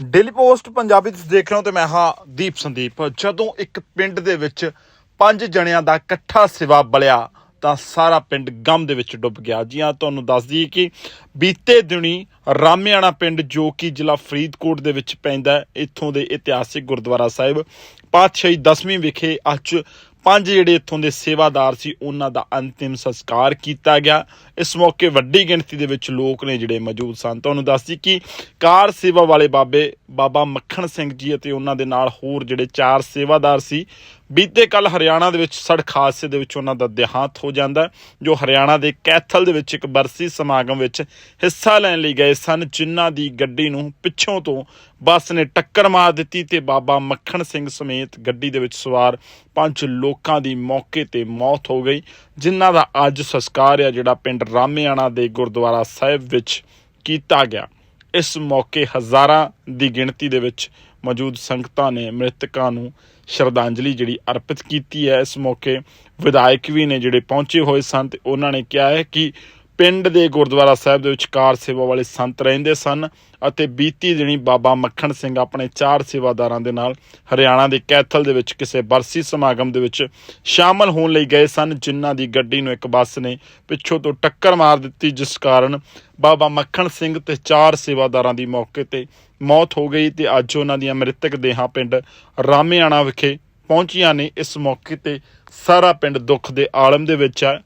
Daily post Punjabi ਤੁਸੀਂ ਦੇਖ ਰਹੇ ਹੋ ਤੇ ਮੈਂ ਹਾਂ ਦੀਪ ਸੰਦੀਪ। ਜਦੋਂ ਇੱਕ ਪਿੰਡ ਦੇ ਵਿੱਚ ਪੰਜ ਜਣਿਆਂ ਦਾ ਇਕੱਠਾ ਸਿਵਾ ਬਲਿਆ, ਤਾਂ ਸਾਰਾ ਪਿੰਡ ਗਮ ਦੇ ਵਿੱਚ ਡੁੱਬ ਗਿਆ। ਜੀ ਹਾਂ, ਤੁਹਾਨੂੰ ਦੱਸ ਦਈਏ ਕਿ ਬੀਤੇ ਦਿਨੀ ਰਾਮਿਆਣਾ ਪਿੰਡ, ਜੋ ਕਿ ਜ਼ਿਲ੍ਹਾ ਫਰੀਦਕੋਟ ਦੇ ਵਿੱਚ ਪੈਂਦਾ ਇੱਥੋਂ ਦੇ ਇਤਿਹਾਸਿਕ ਗੁਰਦੁਆਰਾ ਸਾਹਿਬ, ਪਾਤਸ਼ਾਹੀ 10ਵੀਂ ਵਿਖੇ ਅੱਜ ਪੰਜ ਜਿਹੜੇ ਇੱਥੋਂ ਦੇ ਸੇਵਾਦਾਰ ਸੀ, ਉਹਨਾਂ ਦਾ ਅੰਤਿਮ ਸੰਸਕਾਰ ਕੀਤਾ ਗਿਆ। ਇਸ ਮੌਕੇ ਵੱਡੀ ਗਿਣਤੀ ਦੇ ਵਿੱਚ ਲੋਕ ਨੇ ਜਿਹੜੇ ਮੌਜੂਦ ਸਨ। ਤੁਹਾਨੂੰ ਦੱਸਦੀ ਕਿ ਕਾਰ ਸੇਵਾ ਵਾਲੇ ਬਾਬੇ, ਬਾਬਾ ਮੱਖਣ ਸਿੰਘ ਜੀ ਅਤੇ ਉਹਨਾਂ ਦੇ ਨਾਲ ਹੋਰ ਜਿਹੜੇ ਚਾਰ ਸੇਵਾਦਾਰ ਸੀ, ਬੀਤੇ ਕੱਲ ਹਰਿਆਣਾ ਦੇ ਵਿੱਚ ਸੜਕ ਹਾਦਸੇ ਦੇ ਵਿੱਚ ਉਹਨਾਂ ਦਾ ਦੇਹਾਂਤ ਹੋ ਜਾਂਦਾ ਜੋ ਹਰਿਆਣਾ ਦੇ ਕੈਥਲ ਦੇ ਵਿੱਚ ਇੱਕ ਬਰਸੀ ਸਮਾਗਮ ਵਿੱਚ ਹਿੱਸਾ ਲੈਣ ਲਈ ਗਏ ਸਨ, ਜਿਨ੍ਹਾਂ ਦੀ ਗੱਡੀ ਨੂੰ ਪਿੱਛੋਂ ਤੋਂ ਬੱਸ ਨੇ ਟੱਕਰ ਮਾਰ ਦਿੱਤੀ ਤੇ ਬਾਬਾ ਮੱਖਣ ਸਿੰਘ ਸਮੇਤ ਗੱਡੀ ਦੇ ਵਿੱਚ ਸਵਾਰ ਪੰਜ ਲੋਕਾਂ ਦੀ ਮੌਕੇ ਤੇ ਮੌਤ ਹੋ ਗਈ, ਜਿਨ੍ਹਾਂ ਦਾ ਅੱਜ ਸੰਸਕਾਰ ਆ ਜਿਹੜਾ ਪਿੰਡ ਰਾਮਿਆਣਾ ਦੇ ਗੁਰਦੁਆਰਾ ਸਾਹਿਬ ਵਿੱਚ ਕੀਤਾ ਗਿਆ। ਇਸ ਮੌਕੇ ਹਜ਼ਾਰਾਂ ਦੀ ਗਿਣਤੀ ਦੇ ਵਿੱਚ ਮੌਜੂਦ ਸੰਗਤਾਂ ਨੇ ਮ੍ਰਿਤਕਾਂ ਨੂੰ ਸ਼ਰਧਾਂਜਲੀ ਜਿਹੜੀ ਅਰਪਿਤ ਕੀਤੀ ਹੈ। ਇਸ ਮੌਕੇ ਵਿਧਾਇਕ ਵੀ ਨੇ ਜਿਹੜੇ ਪਹੁੰਚੇ ਹੋਏ ਸਨ ਤੇ ਉਹਨਾਂ ਨੇ ਕਿਹਾ ਹੈ ਕਿ ਪਿੰਡ ਦੇ ਗੁਰਦੁਆਰਾ ਸਾਹਿਬ ਦੇ ਵਿੱਚ ਕਾਰ ਸੇਵਾ ਵਾਲੇ ਸੰਤ ਰਹਿੰਦੇ ਸਨ ਅਤੇ ਬੀਤੀ ਦਿਨੀ ਬਾਬਾ ਮੱਖਣ ਸਿੰਘ ਆਪਣੇ ਚਾਰ ਸੇਵਾਦਾਰਾਂ ਦੇ ਨਾਲ ਹਰਿਆਣਾ ਦੇ ਕੈਥਲ ਦੇ ਵਿੱਚ ਕਿਸੇ ਬਰਸੀ ਸਮਾਗਮ ਦੇ ਵਿੱਚ ਸ਼ਾਮਲ ਹੋਣ ਲਈ ਗਏ ਸਨ, ਜਿਨ੍ਹਾਂ ਦੀ ਗੱਡੀ ਨੂੰ ਇੱਕ ਬੱਸ ਨੇ ਪਿੱਛੋਂ ਤੋਂ ਟੱਕਰ ਮਾਰ ਦਿੱਤੀ, ਜਿਸ ਕਾਰਨ ਬਾਬਾ ਮੱਖਣ ਸਿੰਘ ਤੇ ਚਾਰ ਸੇਵਾਦਾਰਾਂ ਦੀ ਮੌਕੇ ਤੇ ਮੌਤ ਹੋ ਗਈ ਤੇ ਅੱਜ ਉਹਨਾਂ ਦੀਆਂ ਮ੍ਰਿਤਕ ਦੇਹਾਂ ਪਿੰਡ ਰਾਮੇਆਣਾ ਵਿਖੇ ਪਹੁੰਚੀਆਂ ਨੇ। ਇਸ ਮੌਕੇ ਤੇ ਸਾਰਾ ਪਿੰਡ ਦੁੱਖ ਦੇ ਆਲਮ ਦੇ ਵਿੱਚ ਹੈ,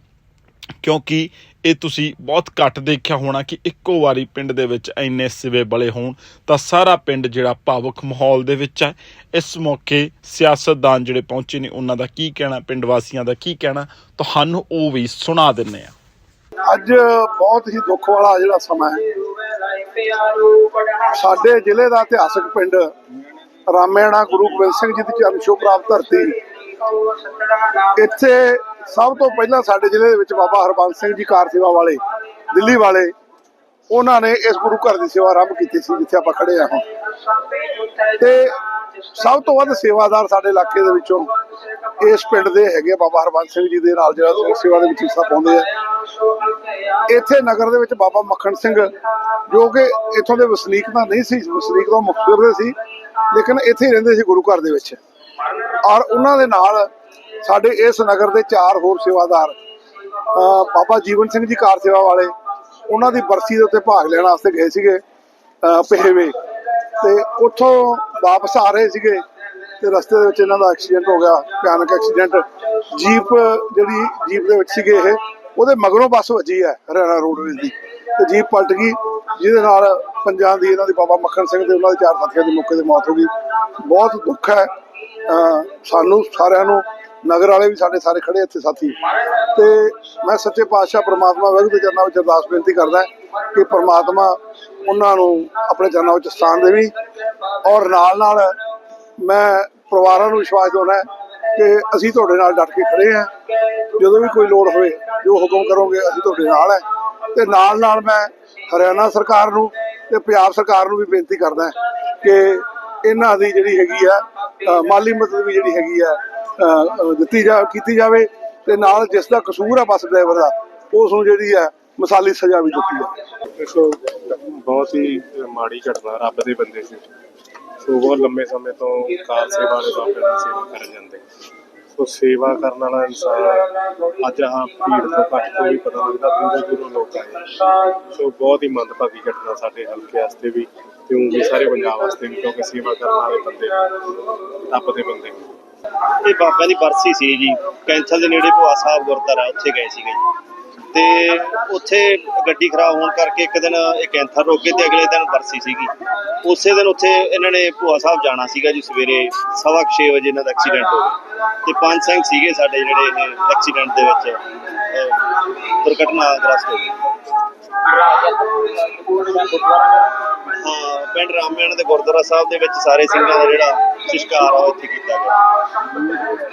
ਕਿਉਂਕਿ ਇਹ ਤੁਸੀਂ ਬਹੁਤ ਘੱਟ ਦੇਖਿਆ ਹੋਣਾ ਕਿ ਇੱਕੋ ਵਾਰੀ ਪਿੰਡ ਦੇ ਵਿੱਚ ਇੰਨੇ ਸਿਵੇ ਬਲੇ ਹੋਣ ਤਾਂ ਸਾਰਾ ਪਿੰਡ ਜਿਹੜਾ ਭਾਵੁਕ ਮਾਹੌਲ ਦੇ ਵਿੱਚ ਹੈ। ਇਸ ਮੌਕੇ ਸਿਆਸਤਦਾਨ ਜਿਹੜੇ ਪਹੁੰਚੇ ਨੇ, ਉਹਨਾਂ ਦਾ ਕੀ ਕਹਿਣਾ, ਪਿੰਡ ਵਾਸੀਆਂ ਦਾ ਕੀ ਕਹਿਣਾ, ਤੁਹਾਨੂੰ ਉਹ ਵੀ ਸੁਣਾ ਦਿੰਨੇ ਆ ਅੱਜ ਬਹੁਤ ਹੀ ਦੁੱਖ ਵਾਲਾ ਜਿਹੜਾ ਸਮਾਂ ਹੈ। ਸਾਡੇ ਜ਼ਿਲ੍ਹੇ ਦਾ ਇਤਿਹਾਸਕ ਪਿੰਡ ਰਾਮੇਣਾ ਗੁਰੂ ਗੋਬਿੰਦ ਸਿੰਘ ਜੀ ਦੀ ਚਰਨ ਛੋਹ ਪ੍ਰਾਪਤ ਧਰਤੀ। ਇੱਥੇ ਸਭ ਤੋਂ ਪਹਿਲਾਂ ਸਾਡੇ ਜ਼ਿਲ੍ਹੇ ਦੇ ਵਿੱਚ ਬਾਬਾ ਹਰਬੰਸ ਸਿੰਘ ਜੀ ਕਾਰ ਸੇਵਾ ਵਾਲੇ, ਦਿੱਲੀ ਵਾਲੇ, ਉਹਨਾਂ ਨੇ ਇਸ ਗੁਰੂ ਘਰ ਦੀ ਸੇਵਾ ਆਰੰਭ ਕੀਤੀ ਸੀ, ਜਿੱਥੇ ਆਪਾਂ ਖੜੇ ਆ ਹੁਣ। ਤੇ ਸਭ ਤੋਂ ਵੱਧ ਸੇਵਾਦਾਰ ਸਾਡੇ ਇਲਾਕੇ ਦੇ ਵਿੱਚੋਂ ਇਸ ਪਿੰਡ ਦੇ ਹੈਗੇ ਆ ਬਾਬਾ ਹਰਬੰਸ ਸਿੰਘ ਜੀ ਦੇ ਨਾਲ, ਜਿਹੜਾ ਸੇਵਾ ਦੇ ਵਿੱਚ ਹਿੱਸਾ ਪਾਉਂਦੇ ਆ। ਇੱਥੇ ਨਗਰ ਦੇ ਵਿੱਚ ਬਾਬਾ ਮੱਖਣ ਸਿੰਘ, ਜੋ ਕਿ ਇੱਥੋਂ ਦੇ ਵਸਨੀਕ ਤਾਂ ਨਹੀਂ ਸੀ, ਵਸਨੀਕ ਤਾਂ ਮੁਕਤਸਰ ਦੇ ਸੀ, ਲੇਕਿਨ ਇੱਥੇ ਹੀ ਰਹਿੰਦੇ ਸੀ ਗੁਰੂ ਘਰ ਦੇ ਵਿੱਚ। ਔਰ ਉਹਨਾਂ ਦੇ ਨਾਲ ਸਾਡੇ ਇਸ ਨਗਰ ਦੇ ਚਾਰ ਹੋਰ ਸੇਵਾਦਾਰ ਬਾਬਾ ਜੀਵਨ ਸਿੰਘ ਜੀ ਕਾਰ ਸੇਵਾ ਵਾਲੇ, ਉਹਨਾਂ ਦੀ ਬਰਸੀ ਦੇ ਉੱਤੇ ਭਾਗ ਲੈਣ ਵਾਸਤੇ ਗਏ ਸੀਗੇ, ਅਹ ਪਹੇਵੇ। ਤੇ ਉੱਥੋਂ ਵਾਪਸ ਆ ਰਹੇ ਸੀਗੇ ਤੇ ਰਸਤੇ ਦੇ ਵਿੱਚ ਇਹਨਾਂ ਦਾ ਐਕਸੀਡੈਂਟ ਹੋ ਗਿਆ, ਭਿਆਨਕ ਐਕਸੀਡੈਂਟ ਜੀਪ ਜਿਹੜੀ ਜੀਪ ਦੇ ਵਿੱਚ ਸੀਗੇ ਇਹ, ਉਹਦੇ ਮਗਰੋਂ ਬੱਸ ਵੱਜੀ ਹੈ ਹਰਿਆਣਾ ਰੋਡਵੇਜ਼ ਦੀ। ਤੇ ਜੀਪ ਪਲਟ ਗਈ, ਜਿਹਦੇ ਨਾਲ ਪੰਜਾਂ ਦੀ ਇਹਨਾਂ ਦੇ ਬਾਬਾ ਮੱਖਣ ਸਿੰਘ ਤੇ ਉਹਨਾਂ ਦੇ ਚਾਰ ਸਾਥੀਆਂ ਦੀ ਮੌਕੇ ਤੇ ਮੌਤ ਹੋ ਗਈ। ਬਹੁਤ ਦੁੱਖ ਹੈ ਸਾਨੂੰ ਸਾਰਿਆਂ ਨੂੰ ਨਗਰ ਵਾਲੇ ਵੀ ਸਾਡੇ ਸਾਰੇ ਖੜੇ ਇੱਥੇ ਸਾਥੀ। ਤੇ ਮੈਂ ਸੱਚੇ ਪਾਤਸ਼ਾਹ ਪ੍ਰਮਾਤਮਾ ਵਾਹਿਗੁਰੂ ਦੇ ਚਰਨਾਂ ਵਿੱਚ ਅਰਦਾਸ ਬੇਨਤੀ ਕਰਦਾ ਕਿ ਪ੍ਰਮਾਤਮਾ ਉਹਨਾਂ ਨੂੰ ਆਪਣੇ ਚਰਨਾਂ ਵਿੱਚ ਸਥਾਨ ਦੇਵੀ ਔਰ ਨਾਲ ਨਾਲ ਮੈਂ ਪਰਿਵਾਰਾਂ ਨੂੰ ਵਿਸ਼ਵਾਸ ਦਿਵਾਉਣਾ ਕਿ ਅਸੀਂ ਤੁਹਾਡੇ ਨਾਲ ਡਟ ਕੇ ਖੜੇ ਹਾਂ। ਜਦੋਂ ਵੀ ਕੋਈ ਲੋੜ ਹੋਵੇ, ਜੋ ਹੁਕਮ ਕਰੋਗੇ, ਅਸੀਂ ਤੁਹਾਡੇ ਨਾਲ ਹੈ। ਤੇ ਨਾਲ ਨਾਲ ਮੈਂ ਹਰਿਆਣਾ ਸਰਕਾਰ ਨੂੰ ਤੇ ਪੰਜਾਬ ਸਰਕਾਰ ਨੂੰ ਵੀ ਬੇਨਤੀ ਕਰਦਾ ਕਿ ਇਹਨਾਂ ਦੀ ਜਿਹੜੀ ਹੈਗੀ ਆ ਮਾਲੀ ਮਦਦ ਵੀ ਜਿਹੜੀ ਹੈਗੀ ਆ ਦਿੱਤੀ ਜਾ, ਕੀਤੀ ਜਾਵੇ ਤੇ ਨਾਲ ਜਿਸ ਦਾ ਕਸੂਰ ਆ ਬੱਸ ਡਰਾਈਵਰ ਦਾ, ਉਸ ਨੂੰ ਜਿਹੜੀ ਆ ਮਿਸਾਲੀ ਸਜ਼ਾ ਵੀ ਦਿੱਤੀ ਜਾਵੇ। ਦੇਖੋ, ਬਹੁਤ ਹੀ ਮਾੜੀ ਘਟਨਾ ਰੱਬ ਦੇ ਬੰਦੇ ਸੀ। ਸੋ ਬਹੁਤ ਲੰਮੇ ਸਮੇਂ ਤੋਂ ਕਾਰ ਸੇਵਾ ਵਾਲੇ ਬਾਬੇ ਦੀ ਸੇਵਾ ਕਰਨ ਜਾਂਦੇ। ਸੋ ਸੇਵਾ ਕਰਨ ਵਾਲਾ ਇਨਸਾਨ ਅੱਜ ਆਹ ਭੀੜ ਤੋਂ ਘੱਟ ਤੋਂ ਵੀ ਪਤਾ ਲੱਗਦਾ, ਦੂਰੋਂ ਦੂਰੋਂ ਲੋਕ ਆਏ। ਸੋ ਬਹੁਤ ਹੀ ਮੰਦਭਾਗੀ ਘਟਨਾ ਸਾਡੇ ਹਲਕੇ ਵਾਸਤੇ ਵੀ ਤੇ ਊਂ ਵੀ ਸਾਰੇ ਪੰਜਾਬ ਵਾਸਤੇ ਵੀ, ਕਿਉਂਕਿ ਸੇਵਾ ਕਰਨ ਵਾਲੇ ਬੰਦੇ, ਰੱਬ ਦੇ ਬੰਦੇ। ਇਹ ਬਾਬਾ ਦੀ ਬਰਸੀ ਸੀ ਜੀ। ਕੈਂਥਲ ਦੇ ਨੇੜੇ ਭੁਆ ਸਾਹਿਬ ਗੁਰਦੁਆਰਾ ਉੱਥੇ ਗਏ ਸੀਗੇ ਜੀ। ਤੇ ਉੱਥੇ ਗੱਡੀ ਖਰਾਬ ਹੋਣ ਕਰਕੇ ਇੱਕ ਦਿਨ ਇਹ ਕੈਂਥਲ ਰੁਕ ਗਏ ਤੇ ਅਗਲੇ ਦਿਨ ਬਰਸੀ ਸੀਗੀ। ਉਸੇ ਦਿਨ ਉੱਥੇ ਇਹਨਾਂ ਨੇ ਭੁਆ ਸਾਹਿਬ ਜਾਣਾ ਸੀਗਾ ਜੀ ਸਵੇਰੇ ਸਵਾ ਕੁ ਛੇ ਵਜੇ ਇਹਨਾਂ ਦਾ ਐਕਸੀਡੈਂਟ ਹੋ ਗਿਆ। ਤੇ ਪੰਜ ਸਿੰਘ ਸੀਗੇ ਸਾਡੇ ਜਿਹੜੇ ਇਹ ਐਕਸੀਡੈਂਟ ਦੇ ਵਿੱਚ ਅਹ, ਦੁਰਘਟਨਾਗ੍ਰਸਤ ਹੋ ਗਏ। ਹਾਂ। ਪਿੰਡ ਰਾਮਿਆਣਾ ਦੇ ਗੁਰਦੁਆਰਾ ਸਾਹਿਬ ਦੇ ਵਿੱਚ ਸਾਰੇ ਸਿੰਘਾਂ ਦਾ ਜਿਹੜਾ ਸੰਸਕਾਰ ਆ, ਉਹ ਇੱਥੇ ਕੀਤਾ ਗਿਆ।